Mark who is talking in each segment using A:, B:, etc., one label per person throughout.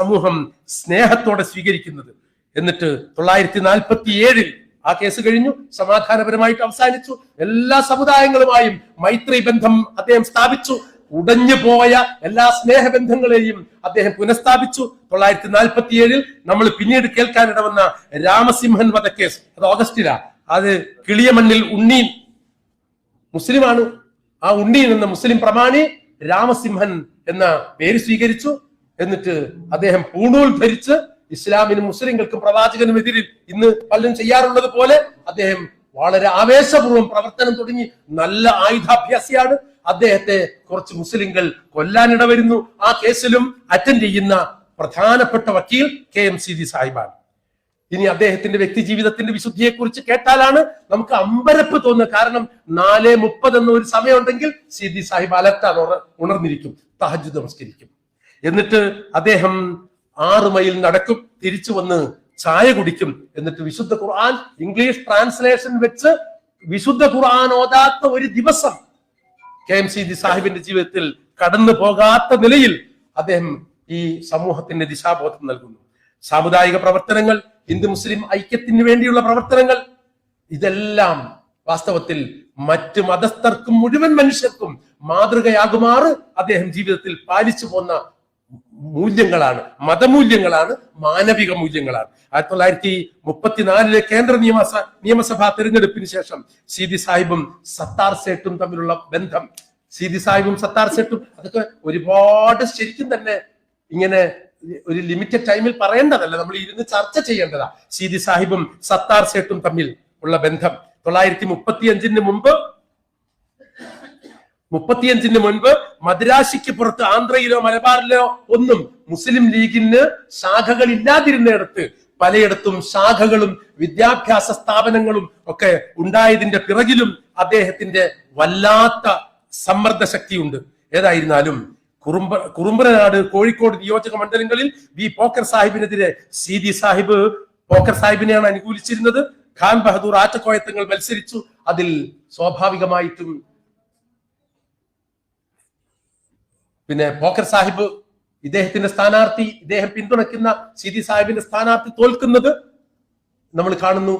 A: സമൂഹം സ്നേഹത്തോടെ സ്വീകരിക്കുന്നത്. എന്നിട്ട് തൊള്ളായിരത്തി നാൽപ്പത്തി ഏഴിൽ ആ കേസ് കഴിഞ്ഞു സമാധാനപരമായിട്ട് അവസാനിച്ചു. എല്ലാ സമുദായങ്ങളുമായും മൈത്രി ബന്ധം അദ്ദേഹം സ്ഥാപിച്ചു. ഉടഞ്ഞു പോയ എല്ലാ സ്നേഹബന്ധങ്ങളെയും അദ്ദേഹം പുനഃസ്ഥാപിച്ചു. തൊള്ളായിരത്തി നാൽപ്പത്തി ഏഴിൽ നമ്മൾ പിന്നീട് കേൾക്കാനിടവന്ന രാമസിംഹൻ വധക്കേസ് അത് ഓഗസ്റ്റിലാ അത് കിളിയമണ്ണിൽ ഉണ്ണി മുസ്ലിമാണ്. ആ ഉണ്ണീൻ എന്ന മുസ്ലിം പ്രമാണി രാമസിംഹൻ എന്ന പേര് സ്വീകരിച്ചു. എന്നിട്ട് അദ്ദേഹം പൂണൂൽ ധരിച്ച് ഇസ്ലാമിനും മുസ്ലിങ്ങൾക്കും പ്രവാചകനും എതിരിൽ ഇന്ന് പലരും ചെയ്യാറുള്ളത് പോലെ അദ്ദേഹം വളരെ ആവേശപൂർവം പ്രവർത്തനം തുടങ്ങി. നല്ല ആയുധാഭ്യാസിയാണ്. അദ്ദേഹത്തെ കുറച്ച് മുസ്ലിങ്ങൾ കൊല്ലാനിട വരുന്നു. ആ കേസിലും അറ്റൻഡ് ചെയ്യുന്ന പ്രധാനപ്പെട്ട വക്കീൽ കെ എം സി ജി സാഹിബാണ്. ഇനി അദ്ദേഹത്തിന്റെ വ്യക്തി ജീവിതത്തിന്റെ വിശുദ്ധിയെ കുറിച്ച് കേട്ടാലാണ് നമുക്ക് അമ്പരപ്പ് തോന്നുന്നത് കാരണം നാല് മുപ്പത് എന്ന ഒരു സമയമുണ്ടെങ്കിൽ സിദി സാഹിബ് അലർട്ടാണ് ഉണർന്നിരിക്കും. തഹജ് നമസ്കരിക്കും. എന്നിട്ട് അദ്ദേഹം ആറ് മൈൽ നടക്കും തിരിച്ചു വന്ന് ചായ കുടിക്കും. എന്നിട്ട് വിശുദ്ധ ഖുർആൻ ഇംഗ്ലീഷ് ട്രാൻസ്ലേഷൻ വെച്ച് വിശുദ്ധ ഖുർആൻ ഓതാത്ത ഒരു ദിവസം കെ എം സി ജി സാഹിബിന്റെ ജീവിതത്തിൽ കടന്നു പോകാത്ത നിലയിൽ അദ്ദേഹം ഈ സമൂഹത്തിന് ദിശാബോധം നൽകുന്നു. സാമുദായിക പ്രവർത്തനങ്ങൾ ഹിന്ദു മുസ്ലിം ഐക്യത്തിന് വേണ്ടിയുള്ള പ്രവർത്തനങ്ങൾ ഇതെല്ലാം വാസ്തവത്തിൽ മറ്റ് മതസ്ഥർക്കും മുഴുവൻ മനുഷ്യർക്കും മാതൃകയാകുമാറ് അദ്ദേഹം ജീവിതത്തിൽ പാലിച്ചു പോന്ന മൂല്യങ്ങളാണ് മതമൂല്യങ്ങളാണ് മാനവിക മൂല്യങ്ങളാണ്. ആയിരത്തി തൊള്ളായിരത്തി മുപ്പത്തിനാലിലെ കേന്ദ്ര നിയമസ നിയമസഭാ തെരഞ്ഞെടുപ്പിന് ശേഷം സീതി സാഹിബും സത്താർ സേട്ടും തമ്മിലുള്ള ബന്ധം. സീതി സാഹിബും സത്താർ സേട്ടും അതൊക്കെ ഒരുപാട് ശരിക്കും തന്നെ ഇങ്ങനെ ഒരു ലിമിറ്റഡ് ടൈമിൽ പറയേണ്ടതല്ല. നമ്മൾ ഇരുന്ന് ചർച്ച ചെയ്യേണ്ടതാ. സീതി സാഹിബും സത്താർ സേട്ടും തമ്മിൽ ഉള്ള ബന്ധം. തൊള്ളായിരത്തി മുപ്പത്തി അഞ്ചിന് മുമ്പ് മുപ്പത്തിയഞ്ചിന് മുൻപ് മദ്രാശിക്ക് പുറത്ത് ആന്ധ്രയിലോ മലബാറിലോ ഒന്നും മുസ്ലിം ലീഗിന് ശാഖകൾ ഇല്ലാതിരുന്നിടത്ത് പലയിടത്തും ശാഖകളും വിദ്യാഭ്യാസ സ്ഥാപനങ്ങളും ഒക്കെ ഉണ്ടായതിന്റെ പിറകിലും അദ്ദേഹത്തിന്റെ വല്ലാത്ത സമ്മർദ്ദ ശക്തിയുണ്ട് ഏതായിരുന്നാലും കുറുമ്പ കുറുമ്പനാട് കോഴിക്കോട് നിയോജക മണ്ഡലങ്ങളിൽ വി പോക്കർ സാഹിബിനെതിരെ സി ഡി സാഹിബ് പോക്കർ സാഹിബിനെയാണ് അനുകൂലിച്ചിരുന്നത്. ഖാൻ ബഹദൂർ ആറ്റക്കോയത്തങ്ങൾ മത്സരിച്ചു. അതിൽ സ്വാഭാവികമായിട്ടും പിന്നെ പോക്കർ സാഹിബ് ഇദ്ദേഹത്തിന്റെ സ്ഥാനാർത്ഥി ഇദ്ദേഹം പിന്തുണയ്ക്കുന്ന സിദി സാഹിബിന്റെ സ്ഥാനാർത്ഥി തോൽക്കുന്നത് നമ്മൾ കാണുന്നു.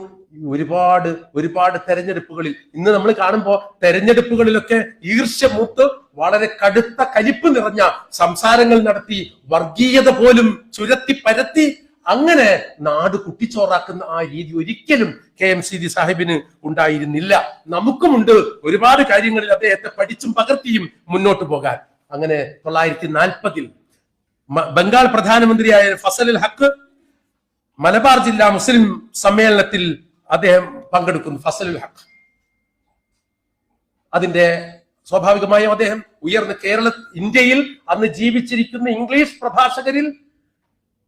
A: ഒരുപാട് ഒരുപാട് തെരഞ്ഞെടുപ്പുകളിൽ. ഇന്ന് നമ്മൾ കാണുമ്പോൾ തെരഞ്ഞെടുപ്പുകളിലൊക്കെ ഈർഷ്യ മൂത്ത് വളരെ കടുത്ത കലിപ്പ് നിറഞ്ഞ സംസാരങ്ങൾ നടത്തി വർഗീയത പോലും ചുരത്തി പരത്തി അങ്ങനെ നാട് കുട്ടിച്ചോറാക്കുന്ന ആ രീതി ഒരിക്കലും കെ എം സി ഡി സാഹിബിന് ഉണ്ടായിരുന്നില്ല. നമുക്കുമുണ്ട് ഒരുപാട് കാര്യങ്ങളിൽ അദ്ദേഹത്തെ പഠിച്ചും പകർത്തിയും മുന്നോട്ട് പോകാൻ. അങ്ങനെ തൊള്ളായിരത്തി നാൽപ്പതിൽ ബംഗാൾ പ്രധാനമന്ത്രിയായ ഫസലുൽ ഹക്ക് മലബാർ ജില്ലാ മുസ്ലിം സമ്മേളനത്തിൽ അദ്ദേഹം പങ്കെടുക്കുന്നു ഫസലുൽ ഹക്ക്. അതിന്റെ സ്വാഭാവികമായും അദ്ദേഹം ഉയർന്ന കേരള ഇന്ത്യയിൽ അന്ന് ജീവിച്ചിരിക്കുന്ന ഇംഗ്ലീഷ് പ്രഭാഷകരിൽ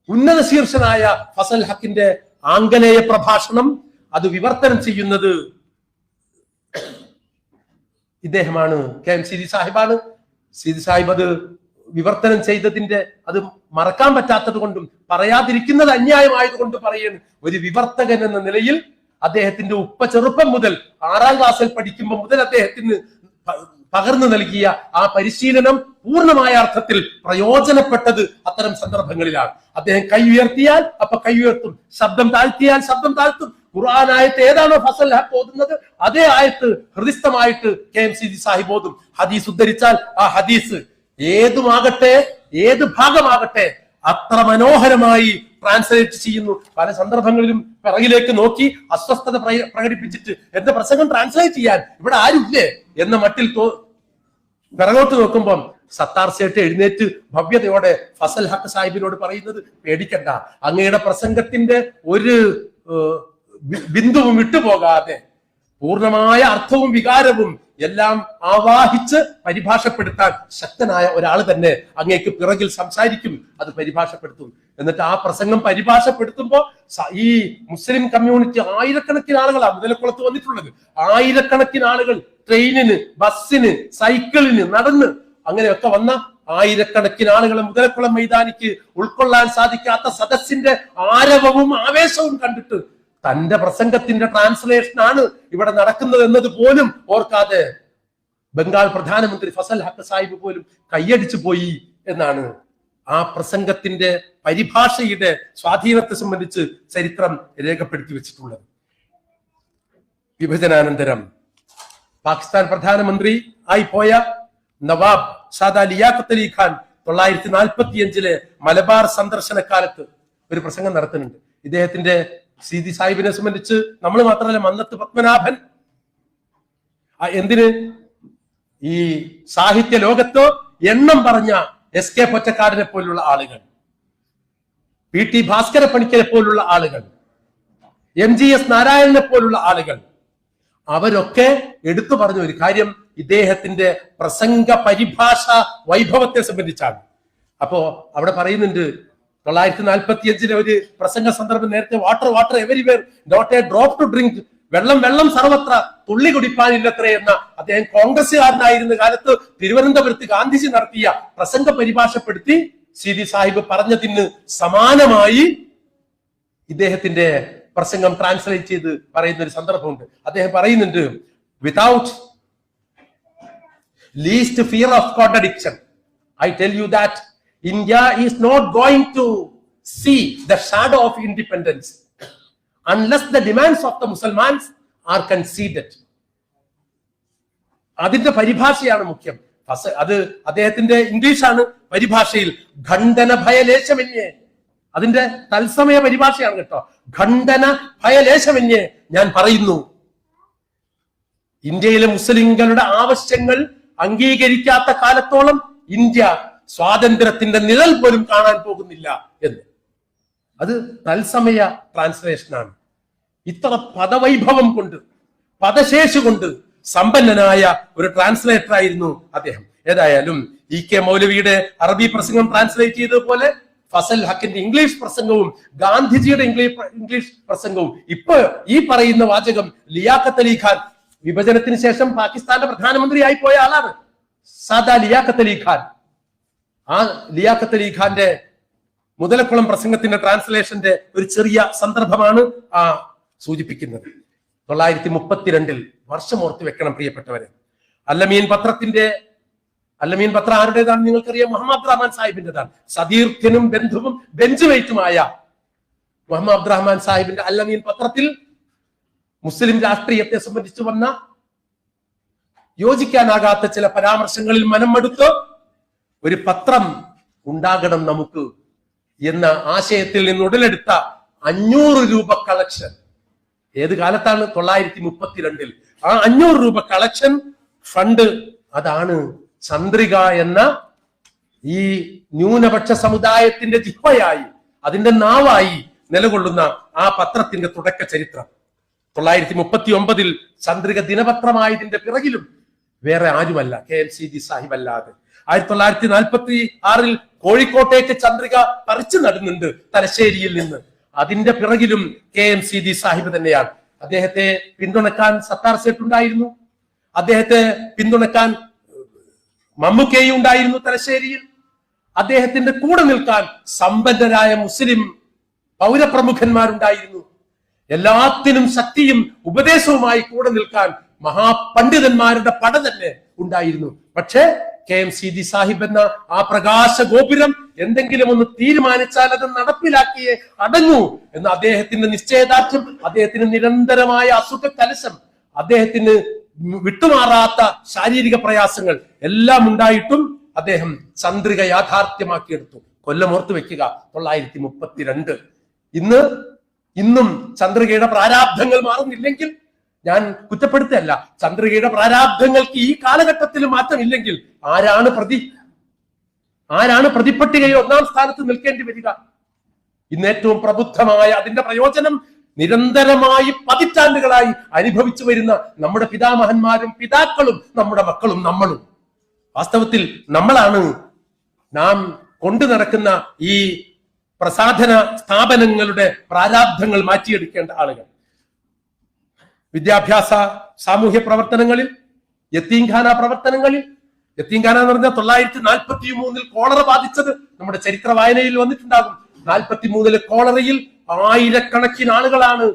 A: ഉന്നത ശീർഷനായ ഫസൽ ഹക്കിന്റെ ആംഗലേയ പ്രഭാഷണം അത് വിവർത്തനം ചെയ്യുന്നത് ഇദ്ദേഹമാണ് കെ എം സിരി സാഹിബാണ്. സിദി സാഹിബ് അത് വിവർത്തനം ചെയ്തതിന്റെ അത് മറക്കാൻ പറ്റാത്തത് കൊണ്ടും പറയാതിരിക്കുന്നത് അന്യായമായതുകൊണ്ട് പറയുന്നു ഒരു വിവർത്തകൻ എന്ന നിലയിൽ അദ്ദേഹത്തിന്റെ ഉപ്പ ചെറുപ്പം മുതൽ ആറാം ക്ലാസ്സിൽ പഠിക്കുമ്പോൾ മുതൽ അദ്ദേഹത്തിന് പകർന്നു നൽകിയ ആ പരിശീലനം പൂർണമായ അർത്ഥത്തിൽ പ്രയോജനപ്പെട്ടത് അത്തരം സന്ദർഭങ്ങളിലാണ്. അദ്ദേഹം കൈ ഉയർത്തിയാൽ അപ്പൊ കൈ ഉയർത്തും. ശബ്ദം താഴ്ത്തിയാൽ ശബ്ദം താഴ്ത്തും. ഖുർആൻ ആയത്ത് ഏതാണോ ഫസൽ ഹക്ക് ഓതുന്നത് അതേ ആയത്ത് ഹൃദിസ്ഥമായിട്ട് K M C G Sahib ഓതും. ഹദീസ് ഉദ്ധരിച്ചാൽ ആ ഹദീസ് ഏതുമാകട്ടെ ഏത് ഭാഗമാകട്ടെ അത്ര മനോഹരമായി ട്രാൻസ്ലേറ്റ് ചെയ്യുന്നു. പല സന്ദർഭങ്ങളിലും പിറകിലേക്ക് നോക്കി അസ്വസ്ഥത പ്രകടിപ്പിച്ചിട്ട് എന്റെ പ്രസംഗം ട്രാൻസ്ലേറ്റ് ചെയ്യാൻ? ഇവിടെ ആരുമില്ലേ? എന്ന മട്ടിൽ പിറകോട്ട് നോക്കുമ്പം സത്താർ സേട്ട് എഴുന്നേറ്റ് ഭവ്യതയോടെ ഫസൽ ഹക്ക് സാഹിബിനോട് പറയുന്നത് പേടിക്കണ്ട. അങ്ങയുടെ പ്രസംഗത്തിന്റെ ഒരു ബിന്ദുവും വിട്ടുപോകാതെ പൂർണമായ അർത്ഥവും വികാരവും എല്ലാം ആവാഹിച്ച് പരിഭാഷപ്പെടുത്താൻ ശക്തനായ ഒരാൾ തന്നെ അങ്ങേക്ക് പിറകിൽ സംസാരിക്കും. അത് പരിഭാഷപ്പെടുത്തും. എന്നിട്ട് ആ പ്രസംഗം പരിഭാഷപ്പെടുത്തുമ്പോൾ ഈ മുസ്ലിം കമ്മ്യൂണിറ്റി ആയിരക്കണക്കിന് ആളുകളാണ് മുതലക്കുളത്ത് വന്നിട്ടുള്ളത്. ആയിരക്കണക്കിന് ആളുകൾ ട്രെയിനിന് ബസ്സിന് സൈക്കിളിന് നടന്ന് അങ്ങനെയൊക്കെ വന്ന ആയിരക്കണക്കിന് ആളുകളെ മുതലക്കുളം മൈതാനിക്ക് ഉൾക്കൊള്ളാൻ സാധിക്കാത്ത സദസ്സിന്റെ ആരവവും ആവേശവും കണ്ടിട്ട് തന്റെ പ്രസംഗത്തിന്റെ ട്രാൻസ്ലേഷൻ ആണ് ഇവിടെ നടക്കുന്നത് എന്നത് പോലും ഓർക്കാതെ ബംഗാൾ പ്രധാനമന്ത്രി ഫസൽ ഹക്ക് സാഹിബ് പോലും കൈയടിച്ചു പോയി എന്നാണ് ആ പ്രസംഗത്തിന്റെ പരിഭാഷയുടെ സ്വാധീനത്തെ സംബന്ധിച്ച് ചരിത്രം രേഖപ്പെടുത്തി വെച്ചിട്ടുള്ളത്. വിഭജനാനന്തരം. പാകിസ്ഥാൻ പ്രധാനമന്ത്രി ആയി പോയ നവാബ് സാദാ ലിയാഖത്ത് അലി ഖാൻ തൊള്ളായിരത്തി നാൽപ്പത്തി അഞ്ചിലെ മലബാർ സന്ദർശന കാലത്ത് ഒരു പ്രസംഗം നടത്തുന്നുണ്ട്. ഇദ്ദേഹത്തിന്റെ സീതി സാഹിബിനെ സംബന്ധിച്ച് നമ്മൾ മാത്രമല്ല മന്നത്ത് പത്മനാഭൻ. എന്തിന്? ഈ സാഹിത്യ ലോകത്തോ എണ്ണം പറഞ്ഞ എസ് കെ പൊറ്റക്കാടിനെ പോലുള്ള ആളുകൾ പി ടി ഭാസ്കര പണിക്കരെ പോലുള്ള ആളുകൾ എം ജി എസ് നാരായണനെ പോലുള്ള ആളുകൾ അവരൊക്കെ എടുത്തു പറഞ്ഞ ഒരു കാര്യം ഇദ്ദേഹത്തിന്റെ പ്രസംഗ പരിഭാഷ വൈഭവത്തെ സംബന്ധിച്ചാണ്. അപ്പോ അവിടെ പറയുന്നുണ്ട് തൊള്ളായിരത്തി നാൽപ്പത്തി അഞ്ചിലെ ഒരു പ്രസംഗ സന്ദർഭം നേരത്തെ water water everywhere not a drop to drink വെള്ളം വെള്ളം സർവത്ര തുള്ളി കുടിപ്പാനില്ലത്രേ എന്ന അദ്ദേഹം കോൺഗ്രസ്സുകാരനായിരുന്ന കാലത്ത് തിരുവനന്തപുരത്ത് ഗാന്ധിജി നടത്തിയ പ്രസംഗ പരിഭാഷപ്പെടുത്തി സിദി സാഹിബ് പറഞ്ഞതിന് സമാനമായി ഇദ്ദേഹത്തിന്റെ പ്രസംഗം ട്രാൻസ്ലേറ്റ് ചെയ്ത് പറയുന്ന ഒരു സന്ദർഭമുണ്ട്. അദ്ദേഹം പറയുന്നുണ്ട് without least fear of contradiction I tell you that India is not going to see the shadow of independence unless the demands of the Musalmans are conceded. അതിന്റെ പരിഭാഷയാണ് മുഖ്യം. അത് അദ്ദേഹത്തിന്റെ ഇംഗ്ലീഷാണ് പരിഭാഷയിൽ. ഖണ്ഡന ഭയലേശമന്യേ. അതിന്റെ തത്സമയ പരിഭാഷയാണ് കേട്ടോ. ഖണ്ഡന ഭയലേശമന്യേ. ഞാൻ പറയുന്നു ഇന്ത്യയിലെ മുസ്ലിങ്ങളുടെ ആവശ്യങ്ങൾ അംഗീകരിക്കാത്ത കാലത്തോളം ഇന്ത്യ സ്വാതന്ത്ര്യത്തിന്റെ നിഴൽ പോലും കാണാൻ പോകുന്നില്ല എന്ന്. അത് തത്സമയ ട്രാൻസ്ലേഷനാണ് ഇത്ര പദവൈഭവം കൊണ്ട് പദശേഷി കൊണ്ട് സമ്പന്നനായ ഒരു ട്രാൻസ്ലേറ്റർ ആയിരുന്നു അദ്ദേഹം. ഏതായാലും ഇ കെ മൗലവിയുടെ അറബി പ്രസംഗം ട്രാൻസ്ലേറ്റ് ചെയ്തതുപോലെ ഫസൽ ഹക്കിന്റെ ഇംഗ്ലീഷ് പ്രസംഗവും ഗാന്ധിജിയുടെ ഇംഗ്ലീഷ് ഇംഗ്ലീഷ് പ്രസംഗവും ഇപ്പൊ ഈ പറയുന്ന വാചകം ലിയാഖത്ത് അലി ഖാൻ വിഭജനത്തിന് ശേഷം പാകിസ്ഥാന്റെ പ്രധാനമന്ത്രിയായി പോയ ആളാണ്. സാദാ ലിയാഖത്ത് അലി ഖാൻ. ആ ലിയാഖത്ത് അലി ഖാന്റെ മുതലക്കുളം പ്രസംഗത്തിന്റെ ട്രാൻസ്ലേഷന്റെ ഒരു ചെറിയ സന്ദർഭമാണ് ആ സൂചിപ്പിക്കുന്നത്. തൊള്ളായിരത്തി മുപ്പത്തിരണ്ടിൽ വർഷം ഓർത്ത് വെക്കണം പ്രിയപ്പെട്ടവരെ. അല്ലമീൻ പത്രത്തിന്റെ അല്ലമീൻ പത്രം ആരുടേതാണ് നിങ്ങൾക്കറിയാം? മുഹമ്മദ് റഹ്മാൻ സാഹിബിന്റേതാണ് സതീർത്ഥ്യനും ബന്ധുവും ബെഞ്ച് വെയിറ്റുമായ മുഹമ്മദ് അബ്ദുറഹ്മാൻ സാഹിബിന്റെ അല്ലമീൻ പത്രത്തിൽ മുസ്ലിം രാഷ്ട്രീയത്തെ സംബന്ധിച്ച് വന്ന യോജിക്കാനാകാത്ത ചില പരാമർശങ്ങളിൽ മനം മടുത്ത് ഒരു പത്രം ഉണ്ടാകണം നമുക്ക് എന്ന ആശയത്തിൽ നിന്ന് ഉടലെടുത്ത അഞ്ഞൂറ് രൂപ കളക്ഷൻ ഏത് കാലത്താണ്? തൊള്ളായിരത്തി മുപ്പത്തിരണ്ടിൽ ആ അഞ്ഞൂറ് രൂപ കളക്ഷൻ ഫണ്ട് അതാണ് ചന്ദ്രിക എന്ന ഈ ന്യൂനപക്ഷ സമുദായത്തിന്റെ ജിഹ്വയായി അതിന്റെ നാവായി നിലകൊള്ളുന്ന ആ പത്രത്തിന്റെ തുടക്ക ചരിത്രം. തൊള്ളായിരത്തി മുപ്പത്തി ഒമ്പതിൽ ചന്ദ്രിക ദിനപത്രമായതിന്റെ പിറകിലും വേറെ ആരുമല്ല K M C G Sahib അല്ലാതെ ആയിരത്തി തൊള്ളായിരത്തി നാൽപ്പത്തി ആറിൽ കോഴിക്കോട്ടേക്ക് ചന്ദ്രിക പറിച്ചു നടുന്നുണ്ട് തലശ്ശേരിയിൽ നിന്ന്. അതിന്റെ പിറകിലും K M C D Sahib തന്നെയാണ്. അദ്ദേഹത്തെ പിന്തുണക്കാൻ സത്താർ സേട്ട് ഉണ്ടായിരുന്നു. അദ്ദേഹത്തെ പിന്തുണക്കാൻ മമ്മുക്കേയും ഉണ്ടായിരുന്നു തലശ്ശേരിയിൽ. അദ്ദേഹത്തിന്റെ കൂടെ നിൽക്കാൻ സമ്പന്നരായ മുസ്ലിം പൗരപ്രമുഖന്മാരുണ്ടായിരുന്നു. എല്ലാത്തിനും ശക്തിയും ഉപദേശവുമായി കൂടെ നിൽക്കാൻ മഹാപണ്ഡിതന്മാരുടെ പട തന്നെ ഉണ്ടായിരുന്നു. പക്ഷേ കെ എം സി സാഹിബ് എന്ന ആ പ്രകാശ ഗോപുരം എന്തെങ്കിലും ഒന്ന് തീരുമാനിച്ചാൽ അത് നടപ്പിലാക്കിയേ അടങ്ങൂ എന്ന അദ്ദേഹത്തിന്റെ നിശ്ചയദാർഢ്യം അദ്ദേഹത്തിന് നിരന്തരമായ അസുഖ കലശം അദ്ദേഹത്തിന് വിട്ടുമാറാത്ത ശാരീരിക പ്രയാസങ്ങൾ എല്ലാം ഉണ്ടായിട്ടും അദ്ദേഹം ചന്ദ്രിക യാഥാർത്ഥ്യമാക്കിയെടുത്തു. കൊല്ലം ഓർത്ത് വെക്കുക തൊള്ളായിരത്തി മുപ്പത്തിരണ്ട്. ഇന്ന് ഇന്നും ചന്ദ്രികയുടെ പ്രാരാബ്ധങ്ങൾ മാറുന്നില്ലെങ്കിൽ ഞാൻ കുറ്റപ്പെടുത്തല്ല ചന്ദ്രികയുടെ പ്രാരാബ്ദങ്ങൾക്ക് ഈ കാലഘട്ടത്തിൽ മാറ്റമില്ലെങ്കിൽ ആരാണ് പ്രതി? ആരാണ് പ്രതിപട്ടികയിൽ ഒന്നാം സ്ഥാനത്ത് നിൽക്കേണ്ടി വരിക? ഇന്ന് ഏറ്റവും പ്രബുദ്ധമായ അതിന്റെ പ്രയോജനം നിരന്തരമായി പതിറ്റാണ്ടുകളായി അനുഭവിച്ചു വരുന്ന നമ്മുടെ പിതാമഹന്മാരും പിതാക്കളും നമ്മുടെ മക്കളും നമ്മളും. വാസ്തവത്തിൽ നമ്മളാണ് നാം കൊണ്ടു നടക്കുന്ന ഈ പ്രസാധന സ്ഥാപനങ്ങളുടെ പ്രാരാബ്ധങ്ങൾ മാറ്റിയെടുക്കേണ്ട ആളുകൾ. വിദ്യാഭ്യാസ സാമൂഹ്യ പ്രവർത്തനങ്ങളിൽ യത്തീംഖാന പ്രവർത്തനങ്ങളിൽ യത്തീംഖാന എന്ന് പറഞ്ഞാൽ തൊള്ളായിരത്തി നാൽപ്പത്തി മൂന്നിൽ കോളറ ബാധിച്ചത് നമ്മുടെ ചരിത്ര വായനയിൽ വന്നിട്ടുണ്ടാകും. നാൽപ്പത്തി മൂന്നിലെ കോളറയിൽ ആയിരക്കണക്കിന് ആളുകളാണ്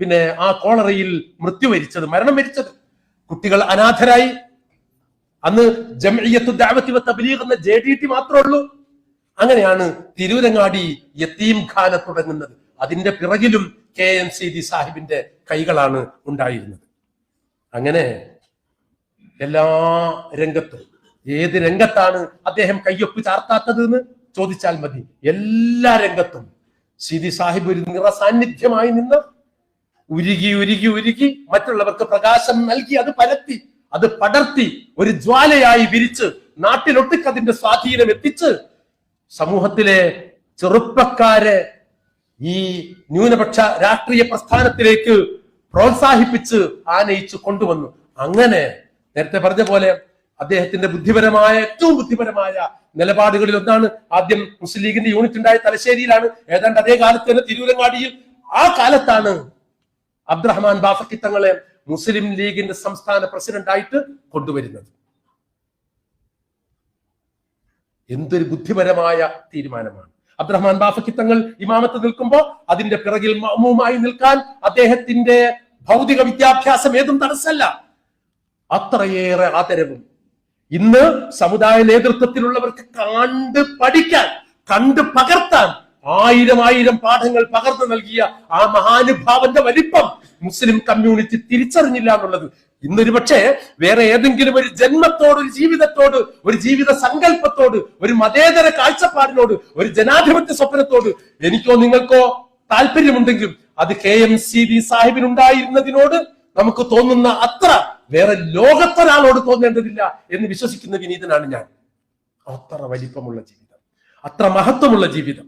A: പിന്നെ ആ കോളറയിൽ മൃത്യു വരിച്ചത് മരണം വരിച്ചത്. കുട്ടികൾ അനാഥരായി. അന്ന് ജംഇയ്യത്തു ദഅവത്തി വ എന്ന ജെ ഡി ടി മാത്രമേ ഉള്ളൂ. അങ്ങനെയാണ് തിരൂരങ്ങാടി യത്തീംഖാന തുടങ്ങുന്നത്. അതിന്റെ പിറകിലും കെ എം സി സാഹിബിന്റെ കൈകളാണ് ഉണ്ടായിരുന്നത്. അങ്ങനെ എല്ലാ രംഗത്തും ഏത് രംഗത്താണ് അദ്ദേഹം കയ്യൊപ്പ് ചാർത്താത്തത് എന്ന് ചോദിച്ചാൽ മതി. എല്ലാ രംഗത്തും സിദി സാഹിബ് ഒരു നിറസാന്നിധ്യമായി നിന്ന് ഉരുകി ഉരുകി ഉരുകി മറ്റുള്ളവർക്ക് പ്രകാശം നൽകി അത് പരത്തി അത് പടർത്തി ഒരു ജ്വാലയായി വിരിച്ച് നാട്ടിലൊട്ടുക്കതിന്റെ സ്വാധീനം എത്തിച്ച് സമൂഹത്തിലെ ചെറുപ്പക്കാരെ ഈ ന്യൂനപക്ഷ രാഷ്ട്രീയ പ്രസ്ഥാനത്തിലേക്ക് പ്രോത്സാഹിപ്പിച്ച് ആനയിച്ചു കൊണ്ടുവന്നു. അങ്ങനെ നേരത്തെ പറഞ്ഞ പോലെ അദ്ദേഹത്തിന്റെ ബുദ്ധിപരമായ ഏറ്റവും ബുദ്ധിപരമായ നിലപാടുകളിൽ ഒന്നാണ് ആദ്യം മുസ്ലിം ലീഗിന്റെ യൂണിറ്റ് ഉണ്ടായ തലശ്ശേരിയിലാണ്. ഏതാണ്ട് അതേ കാലത്ത് തന്നെ തിരൂരങ്ങാടിയിൽ ആ കാലത്താണ് അബ്ദുറഹ്മാൻ ബാഫക്കി തങ്ങളെ മുസ്ലിം ലീഗിന്റെ സംസ്ഥാന പ്രസിഡന്റായിട്ട് കൊണ്ടുവരുന്നത്. എന്തൊരു ബുദ്ധിപരമായ തീരുമാനമാണ്. അബ്ദുറഹ്മാൻ ബാഫക്കി തങ്ങൾ ഇമാമത്ത് നിൽക്കുമ്പോൾ അതിന്റെ പിറകിൽ മഅ്മൂമായി നിൽക്കാൻ അദ്ദേഹത്തിന്റെ ഭൗതിക വിദ്യാഭ്യാസം ഏതും തടസ്സമല്ല. അത്രയേറെ ആദരവും. ഇന്ന് സമുദായ നേതൃത്വത്തിലുള്ളവർക്ക് കണ്ട് പഠിക്കാൻ കണ്ട് പകർത്താൻ ആയിരം ആയിരം പാഠങ്ങൾ പകർന്നു നൽകിയ ആ മഹാനുഭാവന്റെ വലിപ്പം മുസ്ലിം കമ്മ്യൂണിറ്റി തിരിച്ചറിഞ്ഞില്ല എന്നുള്ളത് ഇന്നൊരു പക്ഷേ വേറെ ഏതെങ്കിലും ഒരു ജന്മത്തോട് ഒരു ജീവിതത്തോട് ഒരു ജീവിത സങ്കല്പത്തോട് ഒരു മതേതര കാഴ്ചപ്പാടിനോട് ഒരു ജനാധിപത്യ സ്വപ്നത്തോട് എനിക്കോ നിങ്ങൾക്കോ താല്പര്യമുണ്ടെങ്കിലും അത് കെ എം സി ബി സാഹിബിനുണ്ടായിരുന്നതിനോട് നമുക്ക് തോന്നുന്ന അത്ര വേറെ ലോകത്തൊരാളോട് തോന്നേണ്ടതില്ല എന്ന് വിശ്വസിക്കുന്ന വിനീതനാണ് ഞാൻ. അത്ര വലിപ്പമുള്ള ജീവിതം അത്ര മഹത്വമുള്ള ജീവിതം.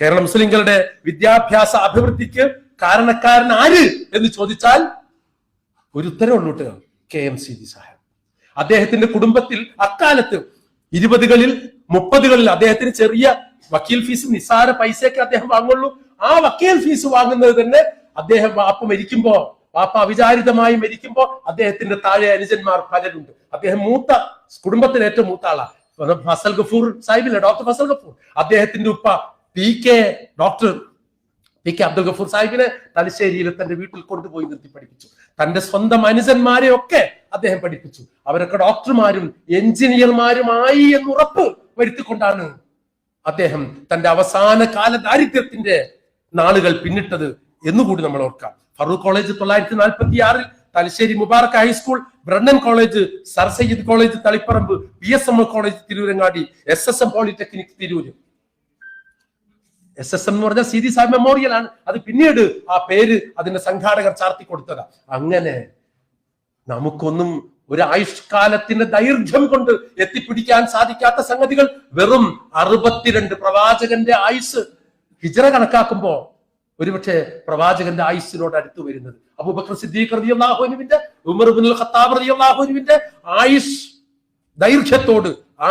A: കേരള മുസ്ലിങ്ങളുടെ വിദ്യാഭ്യാസ അഭിവൃദ്ധിക്ക് കാരണക്കാരൻ ആര് എന്ന് ചോദിച്ചാൽ ഒരു ഉത്തരവുള്ളൂ K M C G Saheb. അദ്ദേഹത്തിന്റെ കുടുംബത്തിൽ അക്കാലത്ത് ഇരുപതുകളിൽ മുപ്പതുകളിൽ അദ്ദേഹത്തിന് ചെറിയ വക്കീൽ ഫീസ് നിസ്സാര പൈസയൊക്കെ അദ്ദേഹം വാങ്ങുള്ളൂ. ആ വക്കീൽ ഫീസ് വാങ്ങുന്നത് തന്നെ അദ്ദേഹം വാപ്പ മരിക്കുമ്പോ വാപ്പ അവിചാരിതമായി മരിക്കുമ്പോ അദ്ദേഹത്തിന്റെ താഴെ അനുജന്മാർ പലരുണ്ട്. അദ്ദേഹം മൂത്ത കുടുംബത്തിലെ ഏറ്റവും മൂത്ത ആളാണ് ഫസൽ ഗഫൂർ സാഹിബില്ല ഡോക്ടർ ഫസൽ ഗഫൂർ. അദ്ദേഹത്തിന്റെ ഉപ്പ P K doctor P K Abdul Gafoor സാഹിബിനെ തലശ്ശേരിയിൽ തന്റെ വീട്ടിൽ കൊണ്ടുപോയി നിർത്തി പഠിപ്പിച്ചു. തന്റെ സ്വന്തം അനുജന്മാരെ ഒക്കെ അദ്ദേഹം പഠിപ്പിച്ചു. അവരൊക്കെ ഡോക്ടർമാരും എഞ്ചിനീയർമാരുമായി എന്ന് ഉറപ്പ് വരുത്തിക്കൊണ്ടാണ് അദ്ദേഹം തന്റെ അവസാന കാല ദാരിദ്ര്യത്തിന്റെ നാളുകൾ പിന്നിട്ടത് എന്നുകൂടി നമ്മൾ ഓർക്കാം. ഫറൂഖ് കോളേജ് തൊള്ളായിരത്തി നാൽപ്പത്തി ആറിൽ Thalassery Mubarak high school Brennen college sir Syed college Taliparamba P S M college Tirurangadi S S M polytechnic Tirur. S S എന്ന് പറഞ്ഞാൽ സി ഡി സാഹിബ് മെമ്മോറിയൽ ആണ്. അത് പിന്നീട് ആ പേര് അതിന്റെ സംഘാടകർ ചാർത്തി കൊടുത്തതാ. അങ്ങനെ നമുക്കൊന്നും ഒരു ആയുഷ്കാലത്തിന്റെ ദൈർഘ്യം കൊണ്ട് എത്തിപ്പിടിക്കാൻ സാധിക്കാത്ത സംഗതികൾ വെറും അറുപത്തിരണ്ട് പ്രവാചകന്റെ ആയുസ്. ഹിജറ കണക്കാക്കുമ്പോ ഒരുപക്ഷെ പ്രവാചകന്റെ ആയുസ്സിനോട് അടുത്ത് വരുന്നത്. അബൂബക്കർ സിദ്ദീഖ് റളിയല്ലാഹുവിന്റെ ഉമർ ഇബ്നുൽ ഖത്താബ് റളിയല്ലാഹുവിന്റെ ആയുഷ് ദൈർഘ്യത്തോട് ആ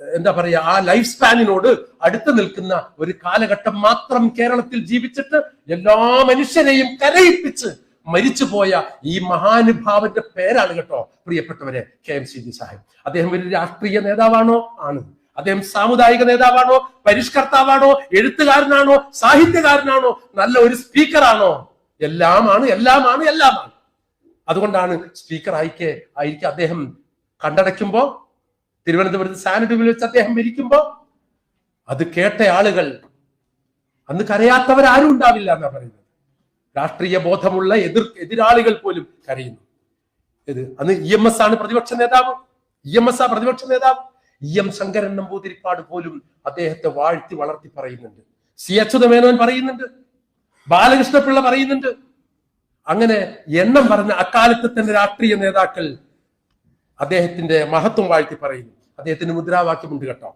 A: എന്താ പറയാ ആ ലൈഫ് സ്പാനിനോട് അടുത്ത് നിൽക്കുന്ന ഒരു കാലഘട്ടം മാത്രം കേരളത്തിൽ ജീവിച്ചിട്ട് എല്ലാ മനുഷ്യരെയും കരയിപ്പിച്ച് മരിച്ചുപോയ ഈ മഹാനുഭാവന്റെ പേരാണ് കേട്ടോ പ്രിയപ്പെട്ടവരെ K M C G Sahib. അദ്ദേഹം ഒരു രാഷ്ട്രീയ നേതാവാണോ? ആണ്. അദ്ദേഹം സാമുദായിക നേതാവാണോ? പരിഷ്കർത്താവാണോ? എഴുത്തുകാരനാണോ? സാഹിത്യകാരനാണോ? നല്ല ഒരു സ്പീക്കറാണോ? എല്ലാമാണ് എല്ലാമാണ് എല്ലാമാണ്. അതുകൊണ്ടാണ് സ്പീക്കർ ആയിക്കെ ആയിരിക്കും അദ്ദേഹം കണ്ടടയ്ക്കുമ്പോ തിരുവനന്തപുരത്ത് സാനിറ്ററിൽ വെച്ച് അദ്ദേഹം മരിക്കുമ്പോ അത് കേട്ട ആളുകൾ അന്ന് കരയാത്തവരാരും ഉണ്ടാവില്ല എന്നാ പറയുന്നത്. രാഷ്ട്രീയ ബോധമുള്ള എതിർ എതിരാളികൾ പോലും കരയുന്നു. ഇത് അന്ന് ഇ എം എസ് ആണ് പ്രതിപക്ഷ നേതാവ്. ഇ എം എസ് ആ പ്രതിപക്ഷ നേതാവ്. ഇ എം ശങ്കരൻ നമ്പൂതിരിപ്പാട് പോലും അദ്ദേഹത്തെ വാഴ്ത്തി വളർത്തി പറയുന്നുണ്ട്. സി അച്യുതമേനോൻ പറയുന്നുണ്ട്. ബാലകൃഷ്ണപിള്ള പറയുന്നുണ്ട്. അങ്ങനെ എണ്ണം പറഞ്ഞ അക്കാലത്തെ തന്നെ രാഷ്ട്രീയ നേതാക്കൾ അദ്ദേഹത്തിന്റെ മഹത്വം വാഴ്ത്തി പറയുന്നു. അദ്ദേഹത്തിന് മുദ്രാവാക്യമുണ്ട് കേട്ടോ.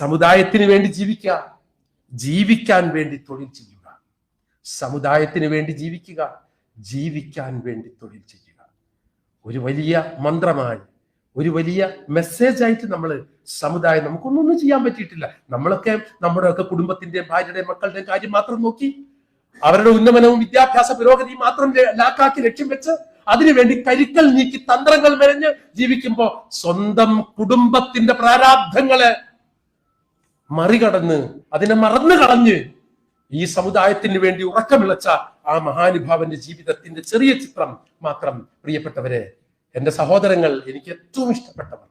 A: സമുദായത്തിന് വേണ്ടി ജീവിക്കുക ജീവിക്കാൻ വേണ്ടി തൊഴിൽ ചെയ്യുക. സമുദായത്തിന് വേണ്ടി ജീവിക്കുക ജീവിക്കാൻ വേണ്ടി തൊഴിൽ ചെയ്യുക. ഒരു വലിയ മന്ത്രമായി ഒരു വലിയ മെസ്സേജ് ആയിട്ട് നമ്മൾ സമുദായം നമുക്കൊന്നും ചെയ്യാൻ പറ്റിയിട്ടില്ല. നമ്മളൊക്കെ നമ്മുടെ കുടുംബത്തിന്റെ ഭാര്യയുടെ മക്കളുടെ കാര്യം മാത്രം നോക്കി അവരുടെ ഉന്നമനവും വിദ്യാഭ്യാസ പുരോഗതിയും മാത്രം ലാക്കാക്കി ലക്ഷ്യം വെച്ച് അതിനുവേണ്ടി കരിക്കൽ നീക്കി തന്ത്രങ്ങൾ മെനഞ്ഞ് ജീവിക്കുമ്പോ സ്വന്തം കുടുംബത്തിന്റെ പ്രാരാബ്ധങ്ങളെ മറികടന്ന് അതിനെ മറന്നു കളഞ്ഞ് ഈ സമുദായത്തിന് വേണ്ടി ഉറക്കമിളച്ച ആ മഹാനുഭാവന്റെ ജീവിതത്തിന്റെ ചെറിയ ചിത്രം മാത്രം പ്രിയപ്പെട്ടവരെ എന്റെ സഹോദരങ്ങൾ എനിക്ക് ഏറ്റവും ഇഷ്ടപ്പെട്ടവർ.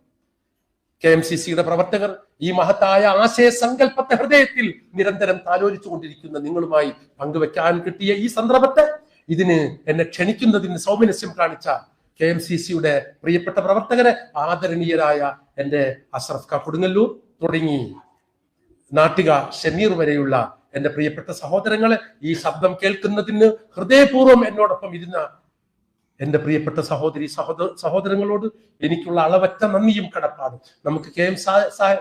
A: കെ എം സി സിയുടെ പ്രവർത്തകർ ഈ മഹത്തായ ആശയ സങ്കല്പത്തെ ഹൃദയത്തിൽ നിരന്തരം താലോചിച്ചുകൊണ്ടിരിക്കുന്ന നിങ്ങളുമായി പങ്കുവെക്കാൻ കിട്ടിയ ഈ സന്ദർഭത്തെ ഇതിന് എന്നെ ക്ഷണിക്കുന്നതിന് സൗമനസ്യം കാണിച്ച കെ എം സി സിയുടെ പ്രിയപ്പെട്ട പ്രവർത്തകരെ ആദരണീയരായ എന്റെ അഷ്റഫ് ക കൊടുങ്ങല്ലൂർ തുടങ്ങി. നാട്ടിക ഷമീർ വരെയുള്ള എന്റെ പ്രിയപ്പെട്ട സഹോദരങ്ങളെ ഈ ശബ്ദം കേൾക്കുന്നതിന് ഹൃദയപൂർവം എന്നോടൊപ്പം ഇരുന്ന എന്റെ പ്രിയപ്പെട്ട സഹോദരി സഹോദര സഹോദരങ്ങളോട് എനിക്കുള്ള അളവറ്റ നന്ദിയും കടപ്പാടും. നമുക്ക് കെ എം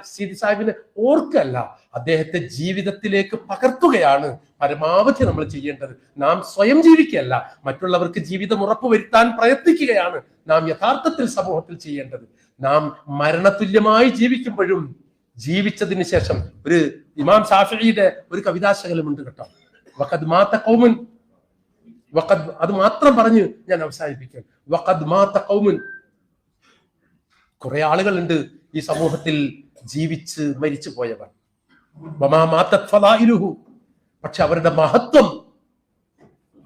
A: സീതി സാഹിബിനെ ഓർക്കല്ല. അദ്ദേഹത്തെ ജീവിതത്തിലേക്ക് പകർത്തുകയാണ് പരമാവധി നമ്മൾ ചെയ്യേണ്ടത്. നാം സ്വയം ജീവിക്കുകയല്ല. മറ്റുള്ളവർക്ക് ജീവിതം ഉറപ്പുവരുത്താൻ പ്രയത്നിക്കുകയാണ് നാം യഥാർത്ഥത്തിൽ സമൂഹത്തിൽ ചെയ്യേണ്ടത്. നാം മരണതുല്യമായി ജീവിക്കുമ്പോഴും ജീവിച്ചതിന് ശേഷം ഒരു ഇമാം ഷാഫിയുടെ ഒരു കവിതാശകലമുണ്ട് കേട്ടോ. വക്കത് മാത്ത വഖദ് അത് മാത്രം പറഞ്ഞ് ഞാൻ അവസാനിപ്പിക്കാം. വഖദ് മാത്ത കൗമൻ കുറെ ആളുകളുണ്ട് ഈ സമൂഹത്തിൽ ജീവിച്ച് മരിച്ചു പോയവർ പക്ഷെ അവരുടെ മഹത്വം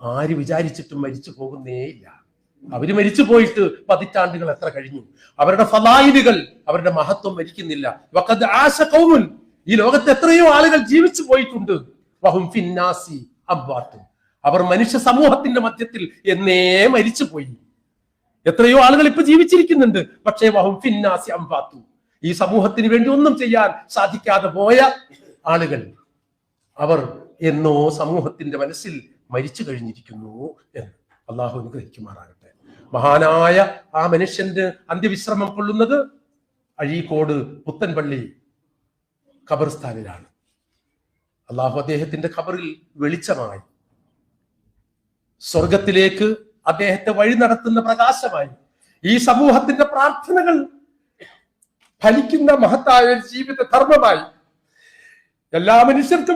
A: ആര് വിചാരിച്ചിട്ടും മരിച്ചു പോകുന്നേയില്ല അവർ മരിച്ചു പോയിട്ട് പതിറ്റാണ്ടുകൾ എത്ര കഴിഞ്ഞു. അവരുടെ ഫലായിലുകൾ അവരുടെ മഹത്വം മരിക്കുന്നില്ല. വഖദ് ആശ കൗമുൻ ഈ ലോകത്ത് എത്രയോ ആളുകൾ ജീവിച്ചു പോയിട്ടുണ്ട് വഹും ഫിന്നാസി അബ്വാത്തും അവർ മനുഷ്യ സമൂഹത്തിന്റെ മധ്യത്തിൽ എന്നേ മരിച്ചു പോയി എത്രയോ ആളുകൾ ഇപ്പൊ ജീവിച്ചിരിക്കുന്നുണ്ട്. പക്ഷേ വഹും ഫിന്നാസി അംബാത്തു. ഈ സമൂഹത്തിന് വേണ്ടി ഒന്നും ചെയ്യാൻ സാധിക്കാതെ പോയ ആളുകൾ. അവർ എന്നോ സമൂഹത്തിന്റെ മനസ്സിൽ മരിച്ചു കഴിഞ്ഞിരിക്കുന്നു എന്ന് അള്ളാഹു അനുഗ്രഹിക്കുമാറാകട്ടെ. മഹാനായ ആ മനുഷ്യന്റെ അന്ത്യവിശ്രമം കൊള്ളുന്നത് അഴീക്കോട് പുത്തൻപള്ളി ഖബർസ്ഥാനിലാണ്. അള്ളാഹു അദ്ദേഹത്തിന്റെ ഖബറിൽ വെളിച്ചമായി. സ്വർഗത്തിലേക്ക് അദ്ദേഹത്തെ വഴി നടത്തുന്ന പ്രകാശമായി. ഈ സമൂഹത്തിന്റെ പ്രാർത്ഥനകൾ ഫലിക്കുന്ന മഹത്തായ ഒരു ജീവിത ധർമ്മമായി. എല്ലാ മനുഷ്യർക്കും